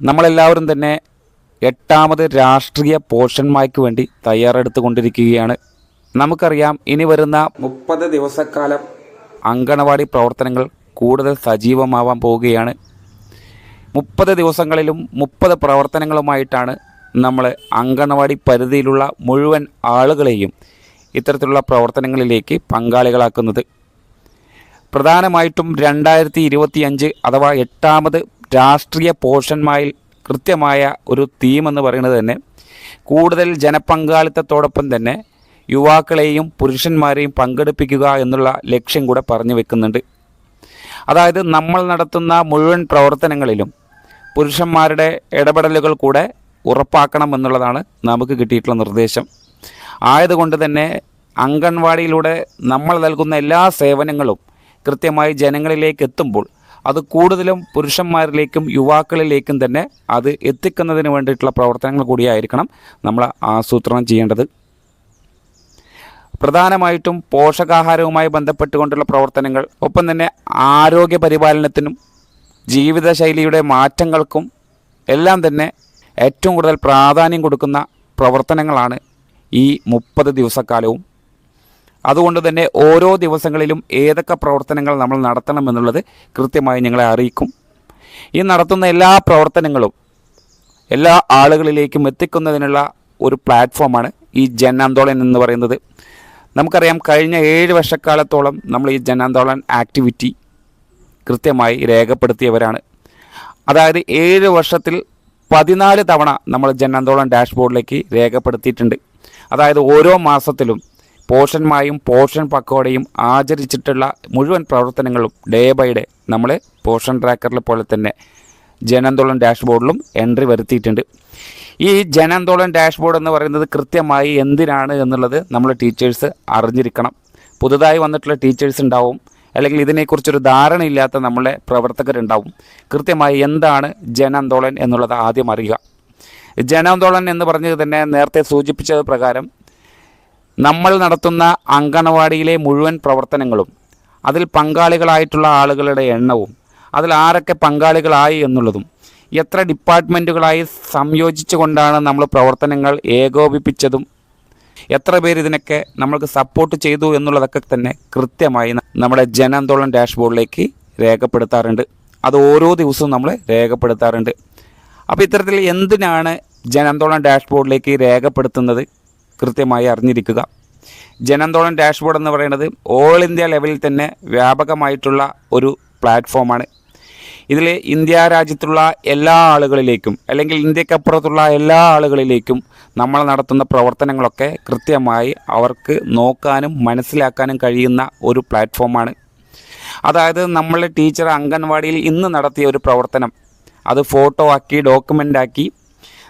നമ്മളെല്ലാവരും തന്നെ എട്ടാമത് രാഷ്ട്രീയ പോഷന്മാർക്ക് വേണ്ടി തയ്യാറെടുത്തുകൊണ്ടിരിക്കുകയാണ്. നമുക്കറിയാം ഇനി വരുന്ന മുപ്പത് ദിവസക്കാലം അങ്കണവാടി പ്രവർത്തനങ്ങൾ കൂടുതൽ സജീവമാവാൻ പോവുകയാണ്. മുപ്പത് ദിവസങ്ങളിലും മുപ്പത് പ്രവർത്തനങ്ങളുമായിട്ടാണ് നമ്മൾ അങ്കണവാടി പരിധിയിലുള്ള മുഴുവൻ ആളുകളെയും ഇത്തരത്തിലുള്ള പ്രവർത്തനങ്ങളിലേക്ക് പങ്കാളികളാക്കുന്നത്. പ്രധാനമായിട്ടും രണ്ടായിരത്തി ഇരുപത്തിയഞ്ച് അഥവാ എട്ടാമത് രാഷ്ട്രീയ പോഷന്മാരിൽ കൃത്യമായ ഒരു തീം എന്ന് പറയുന്നത് തന്നെ കൂടുതൽ ജനപങ്കാളിത്തത്തോടൊപ്പം തന്നെ യുവാക്കളെയും പുരുഷന്മാരെയും പങ്കെടുപ്പിക്കുക എന്നുള്ള ലക്ഷ്യം കൂടെ പറഞ്ഞു വെക്കുന്നുണ്ട്. അതായത് നമ്മൾ നടത്തുന്ന മുഴുവൻ പ്രവർത്തനങ്ങളിലും പുരുഷന്മാരുടെ ഇടപെടലുകൾ കൂടെ ഉറപ്പാക്കണം എന്നുള്ളതാണ് നമുക്ക് കിട്ടിയിട്ടുള്ള നിർദ്ദേശം. ആയതുകൊണ്ട് തന്നെ അംഗൻവാടിയിലൂടെ നമ്മൾ നൽകുന്ന എല്ലാ സേവനങ്ങളും കൃത്യമായി ജനങ്ങളിലേക്ക് എത്തുമ്പോൾ അത് കൂടുതലും പുരുഷന്മാരിലേക്കും യുവാക്കളിലേക്കും തന്നെ അത് എത്തിക്കുന്നതിന് വേണ്ടിയിട്ടുള്ള പ്രവർത്തനങ്ങൾ കൂടിയായിരിക്കണം നമ്മൾ ആസൂത്രണം ചെയ്യേണ്ടത്. പ്രധാനമായിട്ടും പോഷകാഹാരവുമായി ബന്ധപ്പെട്ടുകൊണ്ടുള്ള പ്രവർത്തനങ്ങൾ ഒപ്പം തന്നെ ആരോഗ്യ പരിപാലനത്തിനും ജീവിതശൈലിയുടെ മാറ്റങ്ങൾക്കും എല്ലാം തന്നെ ഏറ്റവും കൂടുതൽ പ്രാധാന്യം കൊടുക്കുന്ന പ്രവർത്തനങ്ങളാണ് ഈ മുപ്പത് ദിവസക്കാലവും. അതുകൊണ്ട് തന്നെ ഓരോ ദിവസങ്ങളിലും ഏതൊക്കെ പ്രവർത്തനങ്ങൾ നമ്മൾ നടത്തണമെന്നുള്ളത് കൃത്യമായി ഞങ്ങളെ അറിയിക്കും. ഈ നടത്തുന്ന എല്ലാ പ്രവർത്തനങ്ങളും എല്ലാ ആളുകളിലേക്കും എത്തിക്കുന്നതിനുള്ള ഒരു പ്ലാറ്റ്ഫോമാണ് ഈ ജനാന്തോളൻ എന്ന് പറയുന്നത്. നമുക്കറിയാം കഴിഞ്ഞ ഏഴ് വർഷക്കാലത്തോളം നമ്മൾ ഈ ജനാന്തോളൻ ആക്ടിവിറ്റി കൃത്യമായി രേഖപ്പെടുത്തിയവരാണ്. അതായത് ഏഴ് വർഷത്തിൽ പതിനാല് തവണ നമ്മൾ ജനാന്തോളൻ ഡാഷ്ബോർഡിലേക്ക് രേഖപ്പെടുത്തിയിട്ടുണ്ട്. അതായത് ഓരോ മാസത്തിലും പോഷന്മായും പോഷൻ പക്കോടെയും ആചരിച്ചിട്ടുള്ള മുഴുവൻ പ്രവർത്തനങ്ങളും ഡേ ബൈ ഡേ നമ്മൾ പോഷൻ ട്രാക്കറിൽ പോലെ തന്നെ ജനന്തോളം ഡാഷ്ബോർഡിലും എൻട്രി വരുത്തിയിട്ടുണ്ട്. ഈ ജനന്തോളം ഡാഷ്ബോർഡ് എന്ന് പറയുന്നത് കൃത്യമായി എന്തിനാണ് എന്നുള്ളത് നമ്മൾ ടീച്ചേഴ്സ് അറിഞ്ഞിരിക്കണം. പുതുതായി വന്നിട്ടുള്ള ടീച്ചേഴ്സ് ഉണ്ടാവും. അല്ലെങ്കിൽ ഇതിനെക്കുറിച്ചൊരു ധാരണയില്ലാത്ത നമ്മളെ പ്രവർത്തകരുണ്ടാവും. കൃത്യമായി എന്താണ് ജനാന്തോളൻ എന്നുള്ളത് ആദ്യം അറിയുക. ജനാന്തോളൻ എന്ന് പറഞ്ഞത് തന്നെ നേരത്തെ സൂചിപ്പിച്ചത് പ്രകാരം നമ്മൾ നടത്തുന്ന അങ്കണവാടിയിലെ മുഴുവൻ പ്രവർത്തനങ്ങളും അതിൽ പങ്കാളികളായിട്ടുള്ള ആളുകളുടെ എണ്ണവും അതിൽ ആരൊക്കെ പങ്കാളികളായി എന്നുള്ളതും എത്ര ഡിപ്പാർട്ട്മെന്റുകളായി സംയോജിച്ചുകൊണ്ടാണ് നമ്മൾ പ്രവർത്തനങ്ങൾ ഏകോപിപ്പിച്ചതും എത്ര പേര് ഇതിനൊക്കെ നമ്മൾക്ക് സപ്പോർട്ട് ചെയ്തു എന്നുള്ളതൊക്കെ തന്നെ കൃത്യമായി നമ്മുടെ ജനാന്തോളൻ ഡാഷ്ബോർഡിലേക്ക് രേഖപ്പെടുത്താറുണ്ട്. അത് ഓരോ ദിവസവും നമ്മൾ രേഖപ്പെടുത്താറുണ്ട്. അപ്പോൾ ഇത്തരത്തിൽ എന്തിനാണ് ജനാന്തോളൻ ഡാഷ്ബോർഡിലേക്ക് രേഖപ്പെടുത്തുന്നത്? കൃത്യമായി അറിഞ്ഞിരിക്കുക. ജനന്തോളം ഡാഷ്ബോർഡ് എന്ന് പറയുന്നത് ഓൾ ഇന്ത്യ ലെവലിൽ തന്നെ വ്യാപകമായിട്ടുള്ള ഒരു പ്ലാറ്റ്ഫോമാണ് ഇതിൽ ഇന്ത്യ രാജ്യത്തുള്ള എല്ലാ ആളുകളിലേക്കും അല്ലെങ്കിൽ ഇന്ത്യക്കപ്പുറത്തുള്ള എല്ലാ ആളുകളിലേക്കും നമ്മൾ നടത്തുന്ന പ്രവർത്തനങ്ങളൊക്കെ കൃത്യമായി അവർക്ക് നോക്കാനും മനസ്സിലാക്കാനും കഴിയുന്ന ഒരു പ്ലാറ്റ്ഫോമാണ് അതായത് നമ്മളെ ടീച്ചർ അംഗൻവാടിയിൽ ഇന്ന് നടത്തിയ ഒരു പ്രവർത്തനം. അത് ഫോട്ടോ ആക്കി ഡോക്യുമെന്റ് ആക്കി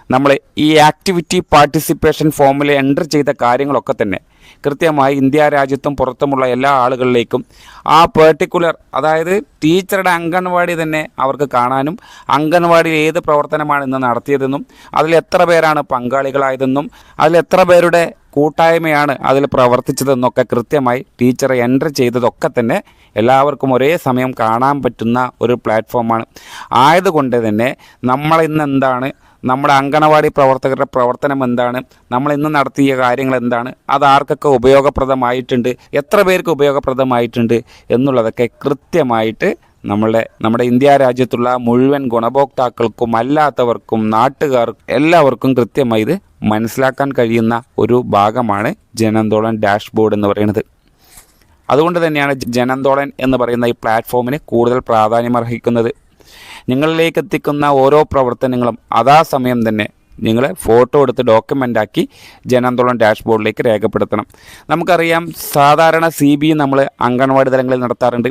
നമ്മൾ ഈ ആക്ടിവിറ്റി പാർട്ടിസിപ്പേഷൻ ഫോമിൽ എന്റർ ചെയ്ത കാര്യങ്ങളൊക്കെ തന്നെ കൃത്യമായി ഇന്ത്യ രാജ്യത്തും പുറത്തുമുള്ള എല്ലാ ആളുകളിലേക്കും ആ പേർട്ടിക്കുലർ അതായത് ടീച്ചറുടെ അംഗൻവാടി തന്നെ അവർക്ക് കാണാനും അംഗൻവാടിയിൽ ഏത് പ്രവർത്തനമാണ് ഇന്ന് നടത്തിയതെന്നും അതിൽ എത്ര പേരാണ് പങ്കാളികളായതെന്നും അതിൽ എത്ര പേരുടെ കൂട്ടായ്മയാണ് അതിൽ പ്രവർത്തിച്ചതെന്നൊക്കെ കൃത്യമായി ടീച്ചറെ എന്റർ ചെയ്തതൊക്കെ തന്നെ എല്ലാവർക്കും ഒരേ സമയം കാണാൻ പറ്റുന്ന ഒരു പ്ലാറ്റ്ഫോമാണ് ആയതുകൊണ്ട് തന്നെ നമ്മൾ ഇന്ന് എന്താണ് നമ്മുടെ അങ്കണവാടി പ്രവർത്തകരുടെ പ്രവർത്തനം എന്താണ്? നമ്മൾ ഇന്ന് നടത്തിയ കാര്യങ്ങൾ എന്താണ്? അത് ആർക്കൊക്കെ ഉപയോഗപ്രദമായിട്ടുണ്ട്? എത്ര പേർക്ക് ഉപയോഗപ്രദമായിട്ടുണ്ട്? എന്നുള്ളതൊക്കെ കൃത്യമായിട്ട് നമ്മളുടെ നമ്മുടെ ഇന്ത്യ രാജ്യത്തുള്ള മുഴുവൻ ഗുണഭോക്താക്കൾക്കും അല്ലാത്തവർക്കും നാട്ടുകാർക്കും എല്ലാവർക്കും കൃത്യമായി ഇത് മനസ്സിലാക്കാൻ കഴിയുന്ന ഒരു ഭാഗമാണ് ജനന്തോളൻ ഡാഷ്ബോർഡ് എന്ന് പറയുന്നത്. അതുകൊണ്ട് തന്നെയാണ് ജനന്തോളൻ എന്ന് പറയുന്ന ഈ പ്ലാറ്റ്ഫോമിന് കൂടുതൽ പ്രാധാന്യം അർഹിക്കുന്നത് നിങ്ങളിലേക്ക് എത്തിക്കുന്ന ഓരോ പ്രവർത്തനങ്ങളും അതാ സമയം തന്നെ. നിങ്ങൾ ഫോട്ടോ എടുത്ത് ഡോക്യുമെന്റ് ആക്കി ജനാന്തോളം ഡാഷ്ബോർഡിലേക്ക് രേഖപ്പെടുത്തണം. നമുക്കറിയാം സാധാരണ സി ബി നമ്മൾ അംഗൻവാടി തലങ്ങളിൽ നടത്താറുണ്ട്.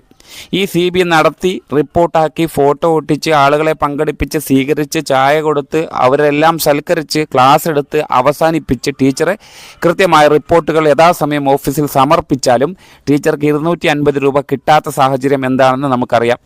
ഈ സി ബി നടത്തി റിപ്പോർട്ടാക്കി ഫോട്ടോ ഒട്ടിച്ച് ആളുകളെ പങ്കെടുപ്പിച്ച് സ്വീകരിച്ച് ചായ കൊടുത്ത് അവരെല്ലാം സൽക്കരിച്ച് ക്ലാസ് എടുത്ത് അവസാനിപ്പിച്ച് ടീച്ചറെ കൃത്യമായ റിപ്പോർട്ടുകൾ യഥാസമയം ഓഫീസിൽ സമർപ്പിച്ചാലും ടീച്ചർക്ക് ഇരുന്നൂറ്റി അൻപത് രൂപ കിട്ടാത്ത സാഹചര്യം എന്താണെന്ന് നമുക്കറിയാം.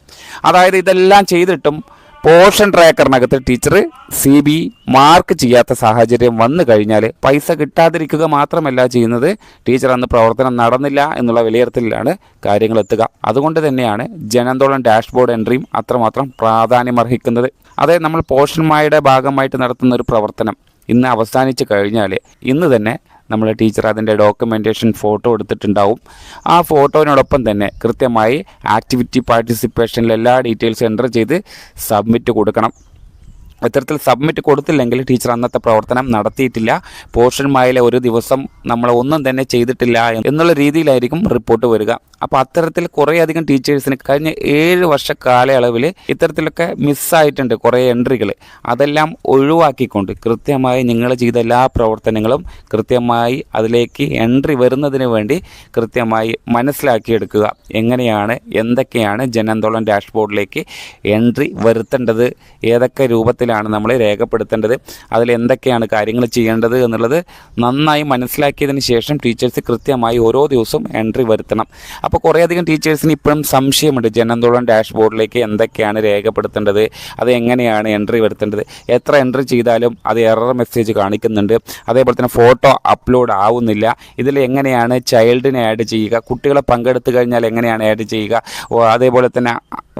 അതായത് ഇതെല്ലാം ചെയ്തിട്ടും പോർഷൻ ട്രാക്കറിനകത്ത് ടീച്ചർ സി ബി മാർക്ക് ചെയ്യാത്ത സാഹചര്യം വന്നു കഴിഞ്ഞാൽ പൈസ കിട്ടാതിരിക്കുക മാത്രമല്ല ചെയ്യുന്നത്. ടീച്ചർ അന്ന് പ്രവർത്തനം നടന്നില്ല എന്നുള്ള വിലയിരുത്തലിലാണ് കാര്യങ്ങൾ എത്തുക. അതുകൊണ്ട് തന്നെയാണ് ജനന്തോളം ഡാഷ്ബോർഡ് എൻട്രിയും അത്രമാത്രം പ്രാധാന്യമർഹിക്കുന്നത്. അതെ നമ്മൾ പോഷന്മാരുടെ ഭാഗമായിട്ട് നടത്തുന്ന ഒരു പ്രവർത്തനം ഇന്ന് അവസാനിച്ച് കഴിഞ്ഞാൽ ഇന്ന് തന്നെ നമ്മൾ ടീച്ചർ അതിന്റെ ഡോക്യുമെന്റേഷൻ ഫോട്ടോ എടുത്തിട്ടുണ്ടാവും. ആ ഫോട്ടോനോടൊപ്പം തന്നെ കൃത്യമായി ആക്ടിവിറ്റി പാർട്ടിസിപ്പേഷനിൽ എല്ലാ ഡീറ്റെയിൽസ് എന്റർ ചെയ്ത് സബ്മിറ്റ് കൊടുക്കണം. ഇത്തരത്തിൽ സബ്മിറ്റ് കൊടുത്തില്ലെങ്കിൽ ടീച്ചർ അന്നത്തെ പ്രവർത്തനം നടത്തിയിട്ടില്ല. പോർഷൻ മായിലെ ഒരു ദിവസം നമ്മൾ ഒന്നും തന്നെ ചെയ്തിട്ടില്ല എന്നുള്ള രീതിയിലായിരിക്കും റിപ്പോർട്ട് വരിക. അപ്പോൾ അത്തരത്തിൽ കുറേയധികം ടീച്ചേഴ്സിന് കഴിഞ്ഞ ഏഴ് വർഷ കാലയളവിൽ ഇത്തരത്തിലൊക്കെ മിസ്സായിട്ടുണ്ട് കുറേ എൻട്രികൾ അതെല്ലാം ഒഴിവാക്കിക്കൊണ്ട് കൃത്യമായി നിങ്ങൾ ചെയ്ത എല്ലാ പ്രവർത്തനങ്ങളും കൃത്യമായി അതിലേക്ക് എൻട്രി വരുന്നതിന് വേണ്ടി കൃത്യമായി മനസ്സിലാക്കിയെടുക്കുക. എങ്ങനെയാണ് എന്തൊക്കെയാണ് ജനന്തോളം ഡാഷ്ബോർഡിലേക്ക് എൻട്രി വരുത്തേണ്ടത് ഏതൊക്കെ രൂപത്തിലാണ് നമ്മൾ രേഖപ്പെടുത്തേണ്ടത് അതിൽ എന്തൊക്കെയാണ് കാര്യങ്ങൾ ചെയ്യേണ്ടത് എന്നുള്ളത് നന്നായി മനസ്സിലാക്കിയതിന് ശേഷം ടീച്ചേഴ്സ് കൃത്യമായി ഓരോ ദിവസവും എൻട്രി വരുത്തണം. അപ്പോൾ കുറേയധികം ടീച്ചേഴ്സിന് ഇപ്പോഴും സംശയമുണ്ട് ജനന്തോളം ഡാഷ്ബോർഡിലേക്ക് എന്തൊക്കെയാണ് രേഖപ്പെടുത്തേണ്ടത് അത് എങ്ങനെയാണ് എൻട്രി വരുത്തേണ്ടത് എത്ര എൻട്രി ചെയ്താലും അത് എറർ മെസ്സേജ് കാണിക്കുന്നുണ്ട്. അതേപോലെ തന്നെ ഫോട്ടോ അപ്ലോഡ് ആവുന്നില്ല. ഇതിൽ എങ്ങനെയാണ് ചൈൽഡിനെ ആഡ് ചെയ്യുക കുട്ടികളെ പങ്കെടുത്തു കഴിഞ്ഞാൽ എങ്ങനെയാണ് ആഡ് ചെയ്യുക അതേപോലെ തന്നെ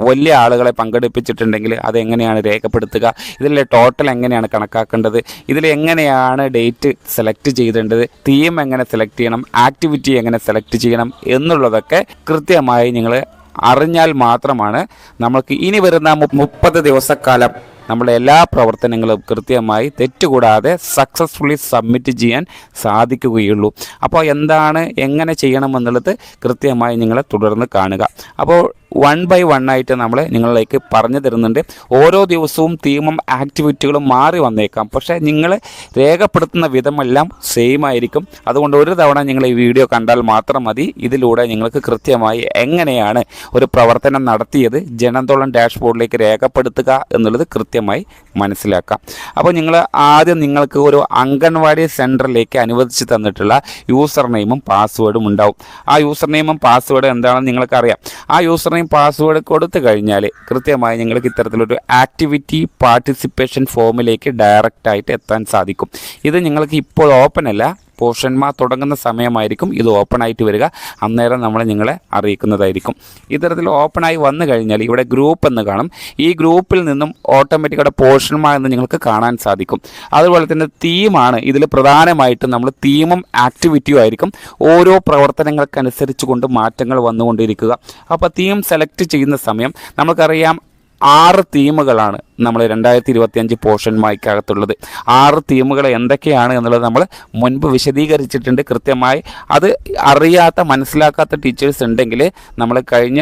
വലിയ ആളുകളെ പങ്കെടുപ്പിച്ചിട്ടുണ്ടെങ്കിൽ അത് എങ്ങനെയാണ് രേഖപ്പെടുത്തുക ഇതിലെ ടോട്ടൽ എങ്ങനെയാണ് കണക്കാക്കേണ്ടത് ഇതിൽ എങ്ങനെയാണ് ഡേറ്റ് സെലക്ട് ചെയ്തേണ്ടത് തീം എങ്ങനെ സെലക്ട് ചെയ്യണം ആക്ടിവിറ്റി എങ്ങനെ സെലക്ട് ചെയ്യണം എന്നുള്ളതൊക്കെ കൃത്യമായി നിങ്ങൾ അറിഞ്ഞാൽ മാത്രമാണ് നമുക്ക് ഇനി വരുന്ന മുപ്പത് ദിവസക്കാലം നമ്മുടെ എല്ലാ പ്രവർത്തനങ്ങളും കൃത്യമായി തെറ്റുകൂടാതെ സക്സസ്ഫുള്ളി സബ്മിറ്റ് ചെയ്യാൻ സാധിക്കുകയുള്ളൂ. അപ്പോൾ എന്താണ് എങ്ങനെ ചെയ്യണമെന്നുള്ളത് കൃത്യമായി നിങ്ങളെ തുടർന്ന് കാണുക. അപ്പോൾ വൺ ബൈ വൺ ആയിട്ട് നമ്മൾ നിങ്ങളിലേക്ക് പറഞ്ഞു തരുന്നുണ്ട്. ഓരോ ദിവസവും തീമും ആക്ടിവിറ്റികളും മാറി വന്നേക്കാം. പക്ഷേ നിങ്ങൾ രേഖപ്പെടുത്തുന്ന വിധമെല്ലാം സെയിം ആയിരിക്കും. അതുകൊണ്ട് ഒരു തവണ നിങ്ങൾ ഈ വീഡിയോ കണ്ടാൽ മാത്രം മതി. ഇതിലൂടെ നിങ്ങൾക്ക് കൃത്യമായി എങ്ങനെയാണ് ഒരു പ്രവർത്തനം നടത്തിയത് ജനന്തോളം ഡാഷ്ബോർഡിലേക്ക് രേഖപ്പെടുത്തുക എന്നുള്ളത് കൃത്യമായി മനസ്സിലാക്കാം. അപ്പോൾ നിങ്ങൾ ആദ്യം നിങ്ങൾക്ക് ഒരു അംഗൻവാടി സെന്ററിലേക്ക് അനുവദിച്ച് തന്നിട്ടുള്ള യൂസർ നെയിമും പാസ്വേഡും ഉണ്ടാവും. ആ യൂസർ നെയിമും പാസ്വേഡും എന്താണെന്ന് നിങ്ങൾക്കറിയാം. ആ യൂസർ നെയിം പാസ്വേഡ് കൊടുത്തു കഴിഞ്ഞാൽ കൃത്യമായി നിങ്ങൾക്ക് ഇത്തരത്തിലൊരു ആക്ടിവിറ്റി പാർട്ടിസിപ്പേഷൻ ഫോമിലേക്ക് ഡയറക്റ്റായിട്ട് എത്താൻ സാധിക്കും. ഇത് നിങ്ങൾക്ക് ഇപ്പോൾ ഓപ്പൺ അല്ല. പോർഷന്മാർ തുടങ്ങുന്ന സമയമായിരിക്കും ഇത് ഓപ്പൺ ആയിട്ട് വരിക. അന്നേരം നമ്മൾ നിങ്ങളെ അറിയിക്കുന്നതായിരിക്കും. ഇത്തരത്തിൽ ഓപ്പണായി വന്നു കഴിഞ്ഞാൽ ഇവിടെ ഗ്രൂപ്പ് എന്ന് കാണും. ഈ ഗ്രൂപ്പിൽ നിന്നും ഓട്ടോമാറ്റിക്കായിട്ട് പോർഷന്മാർ എന്ന് നിങ്ങൾക്ക് കാണാൻ സാധിക്കും. അതുപോലെ തന്നെ തീമാണ് ഇതിൽ പ്രധാനമായിട്ടും നമ്മൾ തീമും ആക്ടിവിറ്റിയും ആയിരിക്കും. ഓരോ പ്രവർത്തനങ്ങൾക്കനുസരിച്ച് കൊണ്ട് മാറ്റങ്ങൾ വന്നുകൊണ്ടിരിക്കുക. അപ്പോൾ തീം സെലക്ട് ചെയ്യുന്ന സമയം നമുക്കറിയാം ആറ് തീമുകളാണ് നമ്മൾ രണ്ടായിരത്തി ഇരുപത്തി അഞ്ച് പോർഷൻ മായ്ക്കകത്തുള്ളത് ആറ് തീമുകൾ എന്തൊക്കെയാണ് എന്നുള്ളത് നമ്മൾ മുൻപ് വിശദീകരിച്ചിട്ടുണ്ട്. കൃത്യമായി അത് അറിയാത്ത മനസ്സിലാക്കാത്ത ടീച്ചേഴ്സ് ഉണ്ടെങ്കിൽ നമ്മൾ കഴിഞ്ഞ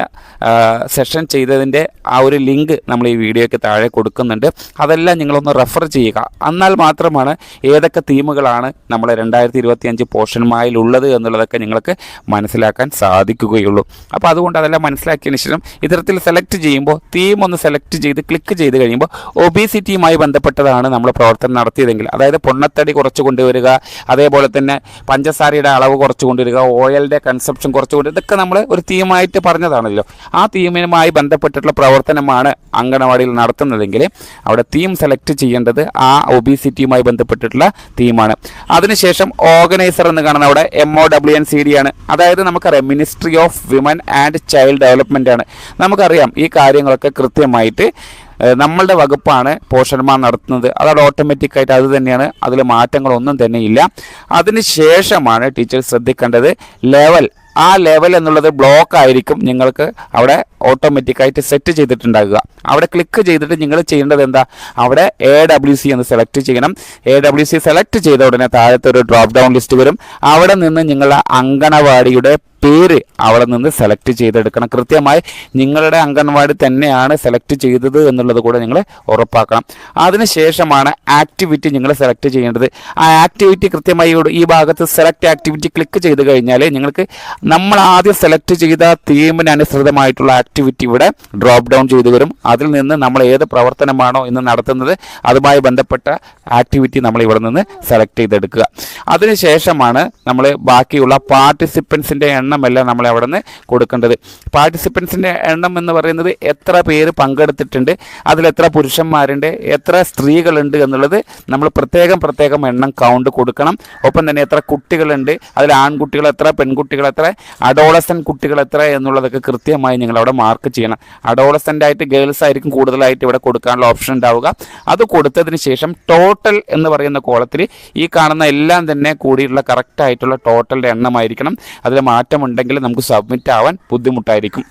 സെഷൻ ചെയ്തതിന്റെ ആ ഒരു ലിങ്ക് നമ്മൾ ഈ വീഡിയോയ്ക്ക് താഴെ കൊടുക്കുന്നുണ്ട്. അതെല്ലാം നിങ്ങളൊന്ന് റെഫർ ചെയ്യുക. എന്നാൽ മാത്രമാണ് ഏതൊക്കെ തീമുകളാണ് നമ്മൾ രണ്ടായിരത്തി ഇരുപത്തി അഞ്ച് പോർഷൻ മായിലുള്ളത് എന്നുള്ളതൊക്കെ നിങ്ങൾക്ക് മനസ്സിലാക്കാൻ സാധിക്കുകയുള്ളൂ. അപ്പോൾ അതുകൊണ്ട് അതെല്ലാം മനസ്സിലാക്കിയതിന് ശേഷം ഇത്തരത്തിൽ സെലക്ട് ചെയ്യുമ്പോൾ തീം ഒന്ന് സെലക്ട് ചെയ്ത് ക്ലിക്ക് ചെയ്ത് കഴിയുമ്പോൾ ഒബിസിറ്റിയുമായി ബന്ധപ്പെട്ടതാണ് നമ്മൾ പ്രവർത്തനം നടത്തിയതെങ്കിൽ. അതായത് പൊണ്ണത്തടി കുറച്ച് കൊണ്ടുവരിക അതേപോലെ തന്നെ പഞ്ചസാരയുടെ അളവ് കുറച്ച് കൊണ്ടുവരിക ഓയിലിന്റെ കൺസപ്ഷൻ കുറച്ച് കൊണ്ടുവരിക ഇതൊക്കെ നമ്മൾ ഒരു തീമായിട്ട് പറഞ്ഞതാണല്ലോ. ആ തീമിനുമായി ബന്ധപ്പെട്ടിട്ടുള്ള പ്രവർത്തനമാണ് അങ്കണവാടിയിൽ നടത്തുന്നതെങ്കിൽ അവിടെ തീം സെലക്ട് ചെയ്യേണ്ടത് ആ ഒബീസിറ്റിയുമായി ബന്ധപ്പെട്ടിട്ടുള്ള തീമാണ്. അതിനുശേഷം ഓർഗനൈസർ എന്ന് കാണുന്ന അവിടെ M O W N C D ആണ്. അതായത് നമുക്കറിയാം ministry of women and child development ആണ്. നമുക്കറിയാം ഈ കാര്യങ്ങളൊക്കെ കൃത്യമായിട്ട് നമ്മളുടെ വകുപ്പാണ് പോഷന്മാർ നടത്തുന്നത്. അതവിടെ ഓട്ടോമാറ്റിക്കായിട്ട് അത് തന്നെയാണ്. അതിൽ മാറ്റങ്ങളൊന്നും തന്നെ ഇല്ല. അതിന് ശേഷമാണ് ടീച്ചർ ശ്രദ്ധിക്കേണ്ടത്. ലെവൽ ആ ലെവൽ എന്നുള്ളത് ബ്ലോക്ക് ആയിരിക്കും നിങ്ങൾക്ക് അവിടെ ഓട്ടോമാറ്റിക്കായിട്ട് സെറ്റ് ചെയ്തിട്ടുണ്ടാകുക. അവിടെ ക്ലിക്ക് ചെയ്തിട്ട് നിങ്ങൾ ചെയ്യേണ്ടത് എന്താ? അവിടെ എ ഡബ്ല്യു സി എന്ന് സെലക്ട് ചെയ്യണം. എ ഡബ്ല്യു സി സെലക്ട് ചെയ്ത ഉടനെ താഴത്തെ ഒരു ഡ്രോപ്പ് ഡൗൺ ലിസ്റ്റ് വരും. അവിടെ നിന്ന് നിങ്ങളുടെ അങ്കണവാടിയുടെ പേര് അവിടെ നിന്ന് സെലക്ട് ചെയ്തെടുക്കണം. കൃത്യമായി നിങ്ങളുടെ അംഗൻവാടി തന്നെയാണ് സെലക്ട് ചെയ്തത് എന്നുള്ളത് കൂടെ നിങ്ങൾ ഉറപ്പാക്കണം. അതിനുശേഷമാണ് ആക്ടിവിറ്റി നിങ്ങൾ സെലക്ട് ചെയ്യേണ്ടത്. ആ ആക്ടിവിറ്റി കൃത്യമായി ഈ ഭാഗത്ത് സെലക്ട് ആക്ടിവിറ്റി ക്ലിക്ക് ചെയ്ത് കഴിഞ്ഞാൽ നിങ്ങൾക്ക് നമ്മൾ ആദ്യം സെലക്ട് ചെയ്ത തീമിന് അനുസൃതമായിട്ടുള്ള ആക്ടിവിറ്റി ഇവിടെ ഡ്രോപ്പ് ഡൗൺ ചെയ്തു വരും അതിൽ നിന്ന് നമ്മൾ ഏത് പ്രവർത്തനമാണോ ഇന്ന് നടത്തുന്നത് അതുമായി ബന്ധപ്പെട്ട ആക്ടിവിറ്റി നമ്മൾ ഇവിടെ നിന്ന് സെലക്ട് ചെയ്തെടുക്കുക. അതിനുശേഷമാണ് നമ്മൾ ബാക്കിയുള്ള പാർട്ടിസിപ്പൻസിന്റെ എണ്ണമെല്ലാം നമ്മൾ അവിടെ നിന്ന് കൊടുക്കേണ്ടത്. പാർട്ടിസിപ്പൻസിന്റെ എണ്ണം എന്ന് പറയുന്നത് എത്ര പേര് പങ്കെടുത്തിട്ടുണ്ട് അതിലെത്ര പുരുഷന്മാരുണ്ട് എത്ര സ്ത്രീകളുണ്ട് എന്നുള്ളത് നമ്മൾ പ്രത്യേകം പ്രത്യേകം എണ്ണം കൗണ്ട് കൊടുക്കണം. ഒപ്പം തന്നെ എത്ര കുട്ടികളുണ്ട് അതിൽ ആൺകുട്ടികൾ എത്ര പെൺകുട്ടികൾ എത്ര അഡോളസൻ കുട്ടികൾ എത്ര എന്നുള്ളതൊക്കെ കൃത്യമായി നിങ്ങൾ അവിടെ മാർക്ക് ചെയ്യണം. അഡോളസന്റ് ആയിട്ട് ഗേൾസ് ആയിരിക്കും കൂടുതലായിട്ട് ഇവിടെ കൊടുക്കാനുള്ള ഓപ്ഷൻ ഉണ്ടാവുക. അത് കൊടുത്തതിന് ശേഷം ടോട്ടൽ എന്ന് പറയുന്ന കോളത്തിൽ ഈ കാണുന്ന എല്ലാം തന്നെ കൂടിയിട്ടുള്ള കറക്റ്റ് ആയിട്ടുള്ള ടോട്ടലിന്റെ എണ്ണമായിരിക്കണം. അതിൽ മാറ്റമുണ്ടെങ്കിൽ നമുക്ക് സബ്മിറ്റ് ആവാൻ ബുദ്ധിമുട്ടായിരിക്കും.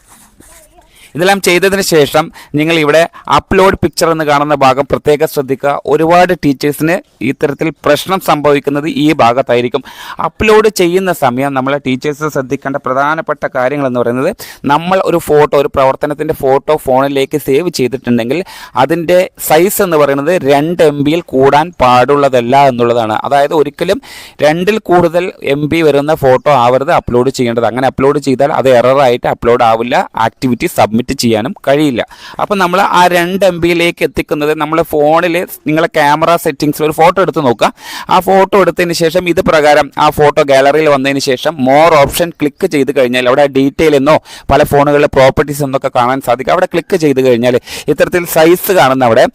ഇതെല്ലാം ചെയ്തതിന് ശേഷം നിങ്ങൾ ഇവിടെ അപ്ലോഡ് പിക്ചർ എന്ന് കാണുന്ന ഭാഗം പ്രത്യേകം ശ്രദ്ധിക്കുക. ഒരുപാട് ടീച്ചേഴ്സിന് ഇത്തരത്തിൽ പ്രശ്നം സംഭവിക്കുന്നത് ഈ ഭാഗത്തായിരിക്കും. അപ്ലോഡ് ചെയ്യുന്ന സമയം നമ്മളെ ടീച്ചേഴ്സ് ശ്രദ്ധിക്കേണ്ട പ്രധാനപ്പെട്ട കാര്യങ്ങൾ എന്ന് പറയുന്നത് നമ്മൾ ഒരു ഫോട്ടോ ഒരു പ്രവർത്തനത്തിന്റെ ഫോട്ടോ ഫോണിലേക്ക് സേവ് ചെയ്തിട്ടുണ്ടെങ്കിൽ അതിന്റെ സൈസ് എന്ന് പറയുന്നത് രണ്ട് എം ബിയിൽ കൂടാൻ പാടുള്ളതല്ല എന്നുള്ളതാണ്. അതായത് ഒരിക്കലും രണ്ടിൽ കൂടുതൽ എം ബി വരുന്ന ഫോട്ടോ ആവരുത് അപ്ലോഡ് ചെയ്യേണ്ടത്. അങ്ങനെ അപ്ലോഡ് ചെയ്താൽ അത് എററായിട്ട് അപ്ലോഡ് ആവില്ല. ആക്ടിവിറ്റി സബ്മിറ്റ് ചെയ്യാനും കഴിയില്ല. അപ്പോൾ നമ്മൾ ആ രണ്ട് എം ബിയിലേക്ക് എത്തിക്കുന്നത് നമ്മൾ ഫോണിൽ നിങ്ങളെ ക്യാമറ സെറ്റിങ്സിൽ ഒരു ഫോട്ടോ എടുത്ത് നോക്കുക. ആ ഫോട്ടോ എടുത്തതിന് ശേഷം ഇത് പ്രകാരം ആ ഫോട്ടോ ഗാലറിയിൽ വന്നതിന് ശേഷം മോർ ഓപ്ഷൻ ക്ലിക്ക് ചെയ്ത് കഴിഞ്ഞാൽ അവിടെ ഡീറ്റെയിൽ എന്നോ പല ഫോണുകളിലെ പ്രോപ്പർട്ടീസ് എന്നൊക്കെ കാണാൻ സാധിക്കും. അവിടെ ക്ലിക്ക് ചെയ്ത് കഴിഞ്ഞാൽ ഇത്തരത്തിൽ സൈസ് കാണുന്ന അവിടെ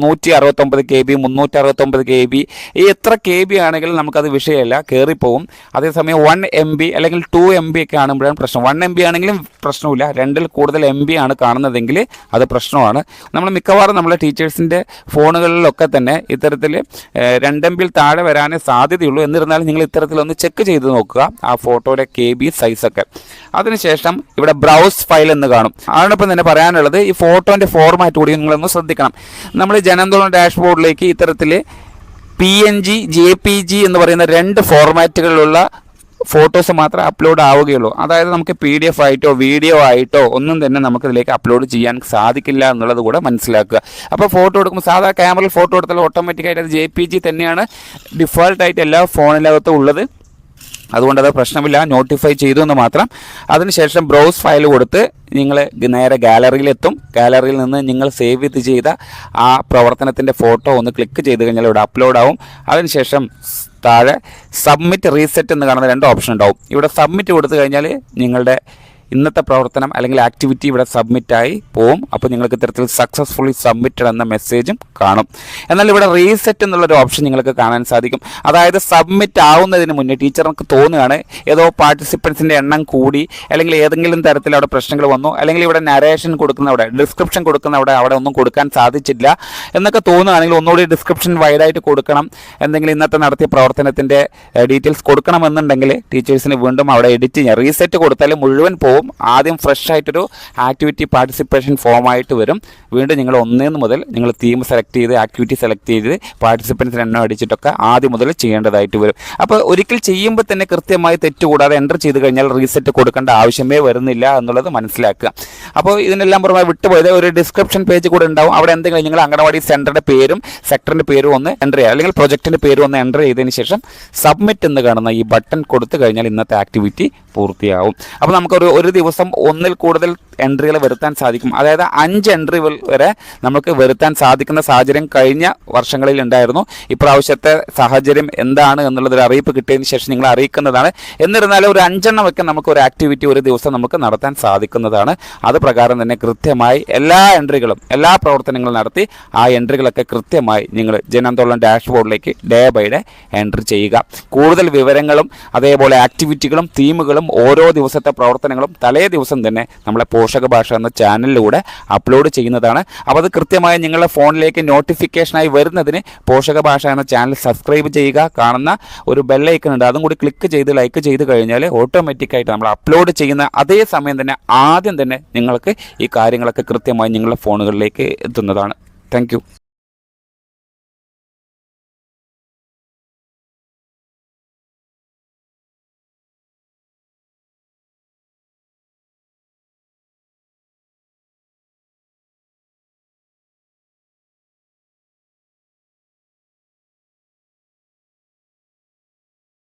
നൂറ്റി അറുപത്തൊമ്പത് കെ ബി മുന്നൂറ്റി അറുപത്തൊമ്പത് കെ ബി. ഈ എത്ര കെ ബി ആണെങ്കിലും നമുക്കത് വിഷയമല്ല കയറിപ്പോവും അതേസമയം വൺ എം ബി അല്ലെങ്കിൽ ടു എം ബി ഒക്കെ ആണെമ്പോഴാണ് പ്രശ്നം. വൺ എം ബി ആണെങ്കിലും പ്രശ്നമില്ല. രണ്ടിൽ കൂടുതൽ എം ബി ആണ് കാണുന്നതെങ്കിൽ അത് പ്രശ്നമാണ്. നമ്മൾ മിക്കവാറും നമ്മളെ ടീച്ചേഴ്സിന്റെ ഫോണുകളിലൊക്കെ തന്നെ ഇത്തരത്തിൽ രണ്ട് എം ബിയിൽ താഴെ വരാനേ സാധ്യതയുള്ളൂ. എന്നിരുന്നാലും നിങ്ങൾ ഇത്തരത്തിലൊന്ന് ചെക്ക് ചെയ്ത് നോക്കുക ആ ഫോട്ടോയുടെ കെ ബി സൈസൊക്കെ അതിനുശേഷം ഇവിടെ ബ്രൗസ് ഫയൽ എന്ന് കാണും. അതോടൊപ്പം തന്നെ പറയാനുള്ളത് ഈ ഫോട്ടോന്റെ ഫോർമാറ്റ് കൂടി നിങ്ങളൊന്ന് ശ്രദ്ധിക്കണം. നമ്മൾ ജനന്തോളം ഡാഷ്ബോർഡിലേക്ക് ഇത്തരത്തിൽ P N G J P G എന്ന് പറയുന്ന രണ്ട് ഫോർമാറ്റുകളിലുള്ള ഫോട്ടോസ് മാത്രമേ അപ്ലോഡ് ആവുകയുള്ളൂ. അതായത് നമുക്ക് പി ഡി എഫ് ആയിട്ടോ വീഡിയോ ആയിട്ടോ ഒന്നും തന്നെ നമുക്ക് ഇതിലേക്ക് അപ്ലോഡ് ചെയ്യാൻ സാധിക്കില്ല എന്നുള്ളത് കൂടെ മനസ്സിലാക്കുക. അപ്പോൾ ഫോട്ടോ എടുക്കുമ്പോൾ സാധാരണ ക്യാമറയിൽ ഫോട്ടോ എടുത്താൽ ഓട്ടോമാറ്റിക്കായിട്ട് അത് ജെ പി ജി തന്നെയാണ് ഡിഫോൾട്ടായിട്ട് എല്ലാ ഫോണിനകത്തും ഉള്ളത്. അതുകൊണ്ട് അത് പ്രശ്നമില്ല നോട്ടിഫൈ ചെയ്തു എന്ന് മാത്രം. അതിനുശേഷം ബ്രൗസ് ഫയൽ കൊടുത്ത് നിങ്ങൾ നേരെ ഗാലറിയിലെത്തും ഗാലറിയിൽ നിന്ന് നിങ്ങൾ സേവ് ചെയ്ത് ചെയ്ത ആ പ്രവർത്തനത്തിന്റെ ഫോട്ടോ ഒന്ന് ക്ലിക്ക് ചെയ്ത് കഴിഞ്ഞാൽ ഇവിടെ അപ്ലോഡ് ആവും. അതിനുശേഷം താഴെ സബ്മിറ്റ് റീസെറ്റ് എന്ന് കാണുന്ന രണ്ട് ഓപ്ഷൻ ഉണ്ടാവും. ഇവിടെ സബ്മിറ്റ് കൊടുത്തു കഴിഞ്ഞാൽ നിങ്ങളുടെ ഇന്നത്തെ പ്രവർത്തനം അല്ലെങ്കിൽ ആക്ടിവിറ്റി ഇവിടെ സബ്മിറ്റായി പോവും. അപ്പോൾ നിങ്ങൾക്ക് ഇത്തരത്തിൽ സക്സസ്ഫുള്ളി സബ്മിറ്റഡ് എന്ന മെസ്സേജും കാണും. എന്നാൽ ഇവിടെ റീസെറ്റ് എന്നുള്ളൊരു ഓപ്ഷൻ നിങ്ങൾക്ക് കാണാൻ സാധിക്കും. അതായത് സബ്മിറ്റ് ആവുന്നതിന് മുന്നേ ടീച്ചർക്ക് തോന്നുകയാണ് ഏതോ പാർട്ടിസിപ്പൻസിന്റെ എണ്ണം കൂടി അല്ലെങ്കിൽ ഏതെങ്കിലും തരത്തിൽ അവിടെ പ്രശ്നങ്ങൾ വന്നു അല്ലെങ്കിൽ ഇവിടെ നരേഷൻ കൊടുക്കുന്ന അവിടെ ഡിസ്ക്രിപ്ഷൻ കൊടുക്കുന്ന അവിടെ അവിടെ ഒന്നും കൊടുക്കാൻ സാധിച്ചില്ല എന്നൊക്കെ തോന്നുകയാണെങ്കിൽ ഒന്നുകൂടി ഡിസ്ക്രിപ്ഷൻ വൈഡായിട്ട് കൊടുക്കണം. എന്തെങ്കിലും ഇന്നത്തെ നടത്തിയ പ്രവർത്തനത്തിന്റെ ഡീറ്റെയിൽസ് കൊടുക്കണമെന്നുണ്ടെങ്കിൽ ടീച്ചേഴ്സിന് വീണ്ടും അവിടെ എഡിറ്റ് ചെയ്യാം. റീസെറ്റ് കൊടുത്താൽ മുഴുവൻ പോവും ആദ്യം ഫ്രഷ് ആയിട്ടൊരു ആക്ടിവിറ്റി പാർട്ടിസിപ്പേഷൻ ഫോമായിട്ട് വരും. വീണ്ടും നിങ്ങൾ ഒന്നേന്ന് മുതൽ നിങ്ങൾ തീം സെലക്ട് ചെയ്ത് ആക്ടിവിറ്റി സെലക്ട് ചെയ്ത് പാർട്ടിസിപ്പൻസിന് എണ്ണം അടിച്ചിട്ടൊക്കെ ആദ്യം മുതൽ ചെയ്യേണ്ടതായിട്ട് വരും. അപ്പോൾ ഒരിക്കൽ ചെയ്യുമ്പോൾ തന്നെ കൃത്യമായി തെറ്റ് കൂടാതെ എന്റർ ചെയ്ത് കഴിഞ്ഞാൽ റീസെറ്റ് കൊടുക്കേണ്ട ആവശ്യമേ വരുന്നില്ല എന്നുള്ളത് മനസ്സിലാക്കുക. അപ്പോൾ ഇതിനെല്ലാം പുറമെ വിട്ടുപോയത് ഒരു ഡിസ്ക്രിപ്ഷൻ പേജ് കൂടെ ഉണ്ടാവും. അവിടെ എന്തെങ്കിലും നിങ്ങൾ അംഗനവാടി സെന്ററിന്റെ പേരും സെക്ടറിന്റെ പേരും ഒന്ന് എന്റർ ചെയ്യുക. അല്ലെങ്കിൽ പ്രൊജക്റ്റിന്റെ പേരും ഒന്ന് എന്റർ ചെയ്തതിന് ശേഷം സബ്മിറ്റ് എന്ന് കാണുന്ന ഈ ബട്ടൺ കൊടുത്തു കഴിഞ്ഞാൽ ഇന്നത്തെ ആക്ടിവിറ്റി പൂർത്തിയാവും. അപ്പോൾ നമുക്കൊരു ഒരു ദിവസം ഒന്നിൽ കൂടുതൽ എൻട്രികൾ വരുത്താൻ സാധിക്കും. അതായത് അഞ്ച് എൻട്രി വരെ നമുക്ക് വരുത്താൻ സാധിക്കുന്ന സാഹചര്യം കഴിഞ്ഞ വർഷങ്ങളിൽ ഉണ്ടായിരുന്നു. ഇപ്രാവശ്യത്തെ സാഹചര്യം എന്താണ് എന്നുള്ളതൊരു അറിയിപ്പ് കിട്ടിയതിന് ശേഷം നിങ്ങൾ അറിയിക്കുന്നതാണ്. എന്നിരുന്നാലും ഒരു അഞ്ചെണ്ണം ഒക്കെ നമുക്ക് ഒരു ആക്ടിവിറ്റി ഒരു ദിവസം നമുക്ക് നടത്താൻ സാധിക്കുന്നതാണ്. അത് പ്രകാരം തന്നെ കൃത്യമായി എല്ലാ എൻട്രികളും എല്ലാ പ്രവർത്തനങ്ങളും നടത്തി ആ എൻട്രികളൊക്കെ കൃത്യമായി നിങ്ങൾ ജനന്തോളം ഡാഷ്ബോർഡിലേക്ക് ഡേ ബൈ ഡേ എൻട്രി ചെയ്യുക. കൂടുതൽ വിവരങ്ങളും അതേപോലെ ആക്ടിവിറ്റികളും തീമുകളും ഓരോ ദിവസത്തെ പ്രവർത്തനങ്ങളും തലേ ദിവസം തന്നെ നമ്മളെ പോഷക ഭാഷ എന്ന ചാനലിലൂടെ അപ്ലോഡ് ചെയ്യുന്നതാണ്. അപ്പോൾ അത് കൃത്യമായി നിങ്ങളുടെ ഫോണിലേക്ക് നോട്ടിഫിക്കേഷനായി വരുന്നതിന് പോഷക ഭാഷ എന്ന ചാനൽ സബ്സ്ക്രൈബ് ചെയ്യുക കാണുന്ന ഒരു ബെല്ലൈക്കൺ ഉണ്ട്. അതും കൂടി ക്ലിക്ക് ചെയ്ത് ലൈക്ക് ചെയ്ത് കഴിഞ്ഞാൽ ഓട്ടോമാറ്റിക്കായിട്ട് നമ്മൾ അപ്ലോഡ് ചെയ്യുന്ന അതേ സമയം തന്നെ ആദ്യം തന്നെ നിങ്ങൾക്ക് ഈ കാര്യങ്ങളൊക്കെ കൃത്യമായി നിങ്ങളുടെ ഫോണുകളിലേക്ക് എത്തുന്നതാണ്. താങ്ക്